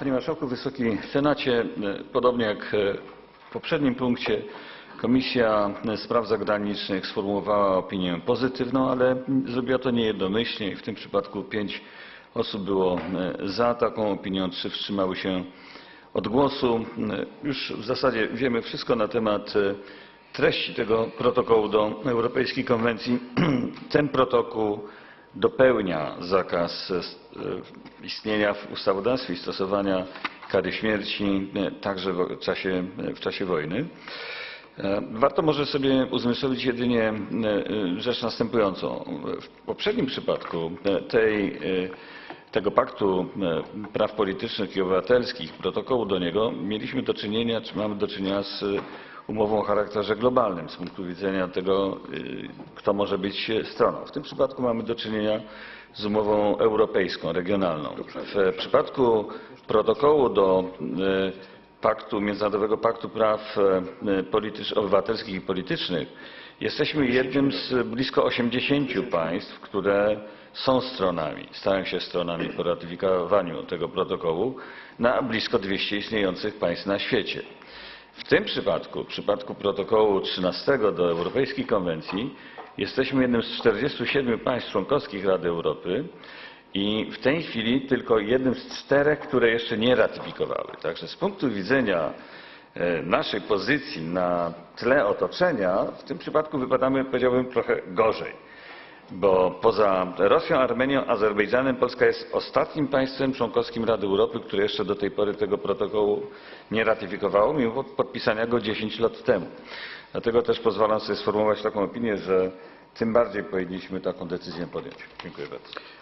Panie Marszałku, Wysoki Senacie, podobnie jak w poprzednim punkcie, Komisja Spraw Zagranicznych sformułowała opinię pozytywną, ale zrobiła to niejednomyślnie i w tym przypadku pięć osób było e, za taką opinią, trzy wstrzymały się od głosu. E, Już w zasadzie wiemy wszystko na temat e, treści tego protokołu do Europejskiej Konwencji. Ten protokół dopełnia zakaz e, istnienia w ustawodawstwie i stosowania kary śmierci e, także w czasie, w czasie wojny. E, Warto może sobie uzmysłowić jedynie e, e, rzecz następującą. W poprzednim przypadku e, tej, e, tego paktu e, praw politycznych i obywatelskich, protokołu do niego, mieliśmy do czynienia, czy mamy do czynienia z umową o charakterze globalnym z punktu widzenia tego, e, kto może być stroną. W tym przypadku mamy do czynienia z umową europejską, regionalną. W przypadku protokołu do e, paktu, Międzynarodowego Paktu Praw politycz, Obywatelskich i Politycznych, jesteśmy jednym z blisko 80 państw, które są stronami, stają się stronami po ratyfikowaniu tego protokołu na blisko 200 istniejących państw na świecie. W tym przypadku, w przypadku protokołu 13 do Europejskiej Konwencji, jesteśmy jednym z 47 państw członkowskich Rady Europy i w tej chwili tylko jednym z czterech, które jeszcze nie ratyfikowały. Także z punktu widzenia e, naszej pozycji na tle otoczenia, w tym przypadku wypadamy, powiedziałbym, trochę gorzej. Bo poza Rosją, Armenią, Azerbejdżanem Polska jest ostatnim państwem członkowskim Rady Europy, które jeszcze do tej pory tego protokołu nie ratyfikowało, mimo podpisania go 10 lat temu. Dlatego też pozwalam sobie sformułować taką opinię, że tym bardziej powinniśmy taką decyzję podjąć. Dziękuję bardzo.